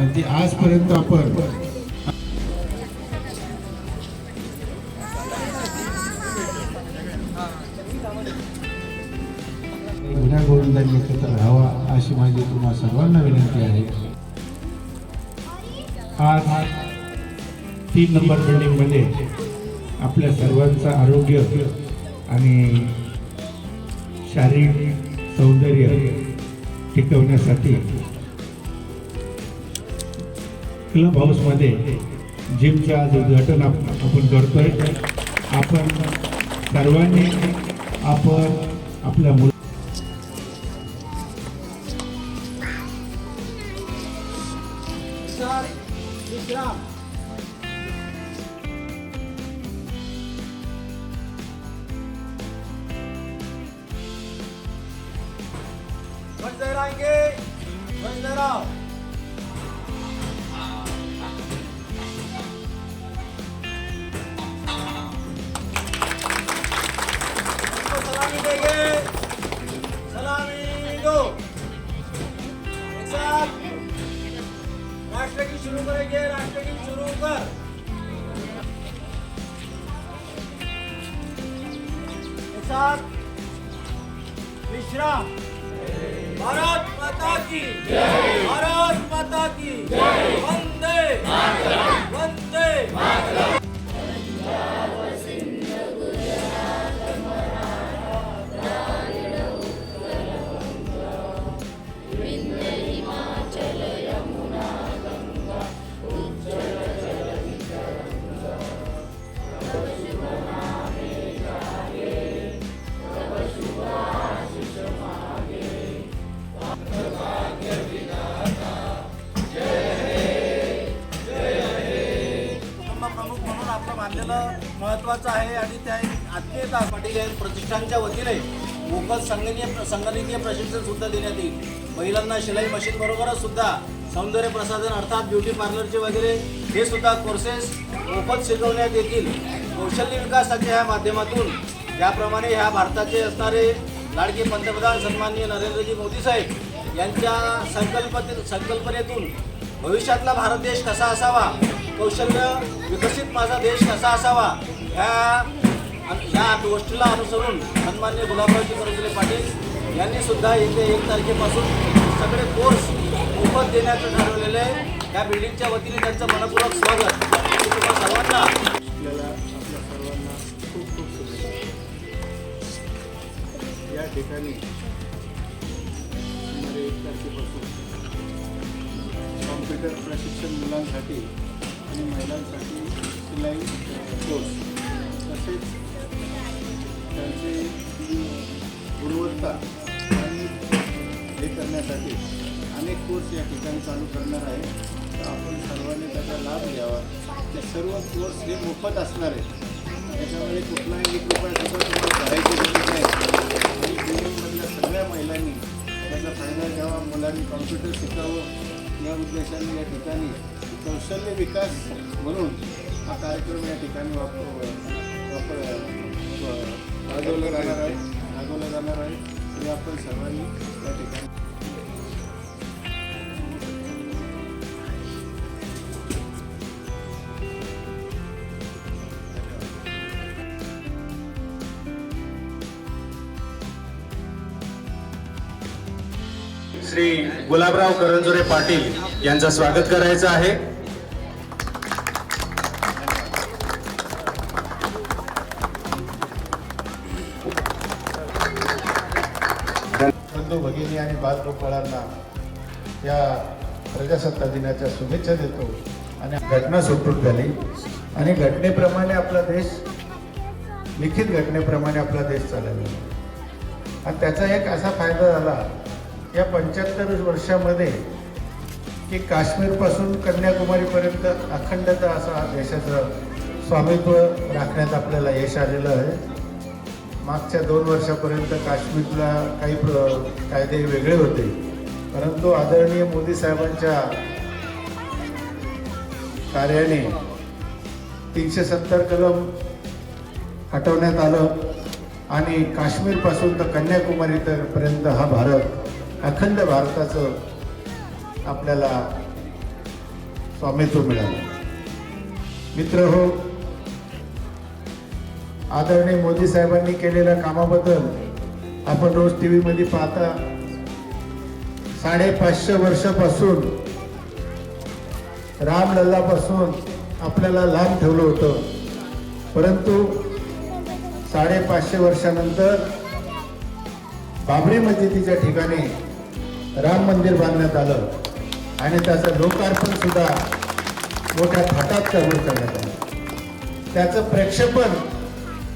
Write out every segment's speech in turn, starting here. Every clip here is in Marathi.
आणि ती आजपर्यंत आपण गुन्हा गोविंदांनी एकत्र राहावा अशी माझी तुम्हा सर्वांना विनंती आहे. आज तीन नंबर बिल्डिंगमध्ये आपल्या सर्वांचं आरोग्य आणि शारीरिक सौंदर्य टिकवण्यासाठी क्लब हाऊसमध्ये जिमचं आज उद्घाटन आप- आपण करतोय. आपण सर्वांनी आपण आपल्या मुला विश्राम. भारत माता की भारत माता की वंदे वंदे प्रतिष्ठानच्या वतीने मोफत संगणीय संगणकीय प्रशिक्षण सुद्धा देण्यात येईल. महिलांना शिलाई मशीन बरोबरच सुद्धा सौंदर्य प्रसाधन अर्थात ब्युटी पार्लरचे वगैरे हे सुद्धा कोर्सेस मोफत शिकवण्यात येतील. कौशल्य विकासाच्या ह्या माध्यमातून त्याप्रमाणे ह्या भारताचे असणारे लाडके पंतप्रधान सन्माननीय नरेंद्रजी मोदी साहेब यांच्या संकल्प संकल्पनेतून भविष्यातला भारत देश कसा असावा कौशल्य विकसित माझा देश कसा असावा ह्या या गोष्टीला अनुसरून सन्मान्य गुलाबरावजी करंजुले पाटील यांनी सुद्धा येत्या एक तारखेपासून सगळे कोर्स मोफत देण्याचं ठरवलेलं आहे. त्या बिल्डिंगच्या वतीने त्यांचं मनपूर्वक स्वागत. तुम्हाला सर्वांना. आपल्याला आपल्या सर्वांना खूप खूप शुभेच्छा. या ठिकाणी सुमारे एक तारखेपासून कॉम्प्युटर प्रशिक्षण मुलांसाठी आणि महिलांसाठी शिलाई कोर्स तसेच त्यांची गुणवत्ता आणि हे करण्यासाठी अनेक कोर्स या ठिकाणी चालू करणार आहे. तर आपण सर्वांनी त्याचा लाभ घ्यावा. ते सर्व कोर्स हे मोफत असणार आहेत. त्याच्यामध्ये कुठलाही एक रुपया सुद्धा तुम्हाला भरायची गरज नाही. आणि बिल्डिंगमधल्या सगळ्या महिलांनी त्याचा फायदा घ्यावा. मुलांनी कॉम्प्युटर शिकावं. या उद्देशाने या ठिकाणी कौशल्य विकास म्हणून हा कार्यक्रम या ठिकाणी वापर वापर रागवला जाणार आहे. रागवला जाणार आहे. हे आपण सर्वांनी या ठिकाणी श्री गुलाबराव करंजुरे पाटील यांचं स्वागत करायचं आहे. बंधू भगिनी आणि बालगोपाळांना या प्रजासत्ता दिनाच्या शुभेच्छा देतो. आणि घटना सुटून झाली. आणि घटनेप्रमाणे आपला देश लिखित घटनेप्रमाणे आपला देश चालला. आणि त्याचा एक असा फायदा झाला या पंच्याहत्तर वर्षामध्ये की काश्मीरपासून कन्याकुमारीपर्यंत अखंडता असा देशाचं स्वामित्व राखण्यात आपल्याला यश आलेलं आहे. मागच्या दोन वर्षापर्यंत काश्मीरला काही प्र कायदे वेगळे होते. परंतु आदरणीय मोदी साहेबांच्या कार्याने तीनशे सत्तर कलम हटवण्यात आलं आणि काश्मीरपासून तर कन्याकुमारी तर पर्यंत हा भारत अखंड भारताचं आपल्याला स्वामित्व मिळालं. मित्र हो आदरणीय मोदी साहेबांनी केलेल्या कामाबद्दल आपण रोज टी व्हीमध्ये पाहता. साडेपाचशे वर्षापासून रामलल्लापासून आपल्याला लांब ठेवलं होतं. परंतु साडेपाचशे वर्षानंतर बाबरी मस्जिदीच्या ठिकाणी राम मंदिर बांधण्यात आलं आणि त्याचं लोकार्पण सुद्धा मोठ्या थाटात त्यावर करण्यात आलं. त्याचं प्रक्षेपण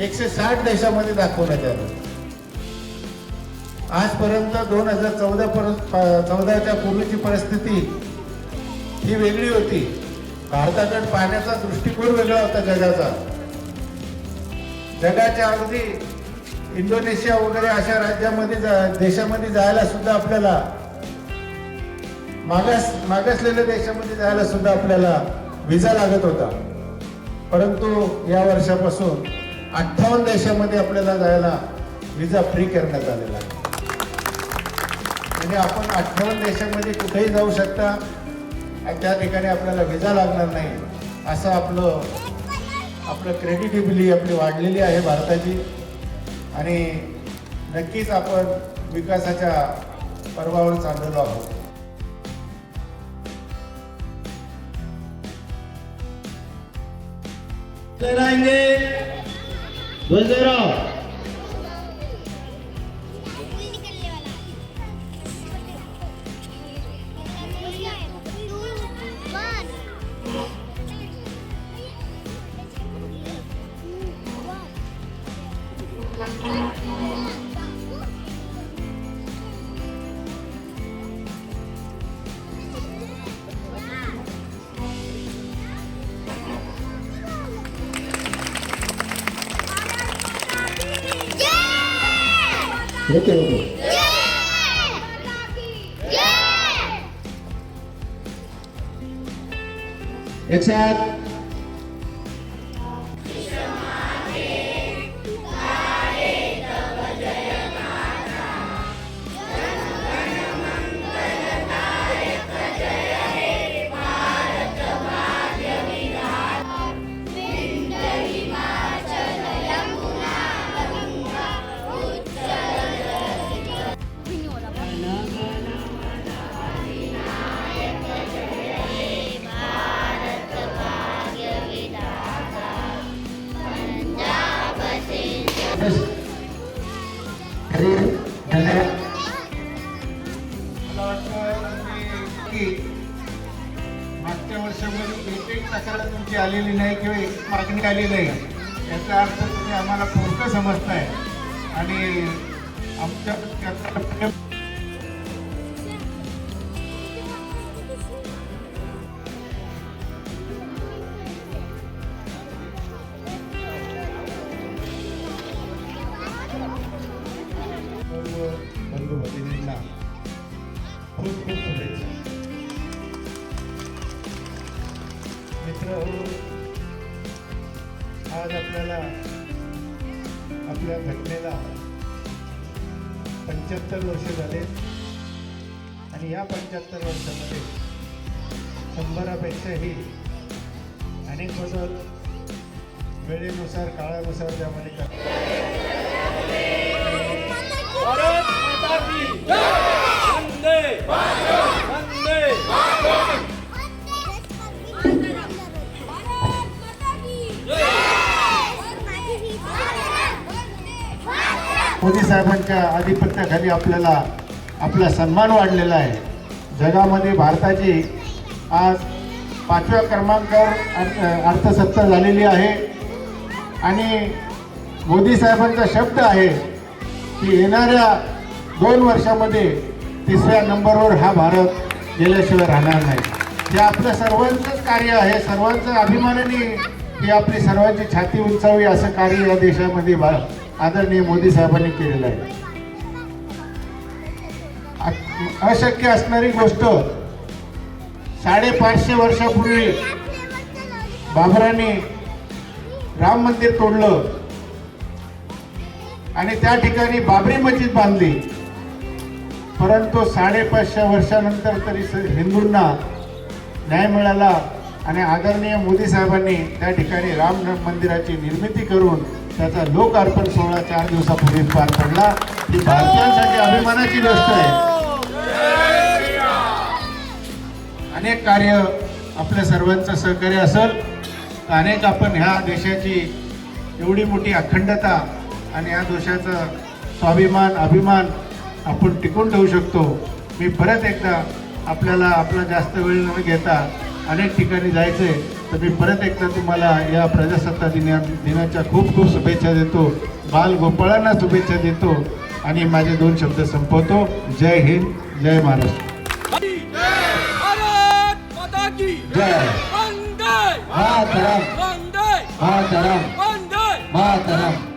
एकशे साठ देशामध्ये दाखवण्यात आलं. आजपर्यंत दोन हजार चौदा चौदाच्या पूर्वीची परिस्थिती ही वेगळी होती. भारताकडे पाहण्याचा दृष्टिकोन वेगळा होता जगाचा. जगाच्या अगदी इंडोनेशिया वगैरे अशा राज्यामध्ये जा- देशामध्ये जायला सुद्धा आपल्याला मागास मागासलेल्या देशामध्ये जायला सुद्धा आपल्याला विजा लागत होता. परंतु या वर्षापासून अठ्ठावन्न देशामध्ये आपल्याला जायला विजा फ्री करण्यात आलेला आहे. म्हणजे आपण अठ्ठावन्न देशामध्ये कुठेही जाऊ शकता त्या ठिकाणी आपल्याला विजा लागणार नाही असं आपलं आपलं क्रेडिटेबिलिटी आपली वाढलेली आहे भारताची. आणि नक्कीच आपण विकासाच्या पर्वावर चाललेलो आहोत. कराएंगे 2-0. होते होते एक साथ मला मागच्या वर्षामध्ये तक्रार तुमची आलेली नाही किंवा एक मागणी आली नाही. याचा अर्थ तुम्ही आम्हाला पूर्ण समजताय. आणि आमच्या आपल्या पंच्याहत्तर वर्ष झाले. आणि या पंच्याहत्तर वर्षामध्ये शंभरापेक्षाही अनेक बदल वेळेनुसार काळानुसार त्यामध्ये करतात मोदी साहेबांच्या आधिपत्याखाली आपल्याला आपला सन्मान वाढलेला आहे. जगामध्ये भारताची आज पाचव्या क्रमांकावर अर्थ- अर्थसत्ता झालेली आहे. आणि मोदी साहेबांचा शब्द आहे की येणाऱ्या दोन वर्षामध्ये तिसऱ्या नंबरवर हा भारत गेल्याशिवाय राहणार नाही. हे आपलं सर्वांचंच कार्य आहे. सर्वांचं अभिमानाने ही आपली सर्वांची छाती उंचावी असं कार्य या देशामध्ये भारत आदरणीय मोदी साहेबांनी केलेलं आहे. अशक्य असणारी गोष्ट साडेपाचशे वर्षापूर्वी बाबराने राम मंदिर तोडलं आणि त्या ठिकाणी बाबरी मस्जिद बांधली. परंतु साडेपाचशे वर्षानंतर तरी हिंदूंना न्याय मिळाला आणि आदरणीय मोदी साहेबांनी त्या ठिकाणी राम मंदिराची निर्मिती करून त्याचा लोकार्पण सोहळा चार दिवसापूर्वी पार पडला. ही भारतीयांसाठी अभिमानाची गोष्ट आहे. अनेक कार्य आपल्या सर्वांचं सहकार्य असेल तर अनेक आपण ह्या देशाची एवढी मोठी अखंडता आणि या देशाचा स्वाभिमान अभिमान आपण टिकून ठेवू शकतो. मी परत एकदा आपल्याला आपला जास्त वेळ न घेता अनेक ठिकाणी जायचं आहे तर मी परत एकदा तुम्हाला या प्रजासत्ताक दिना दिनाच्या खूप खूप शुभेच्छा देतो. बाल गोपाळांना शुभेच्छा देतो. आणि माझे दोन शब्द संपवतो. जय हिंद जय महाराष्ट्र. जय वंदे हा हा चढा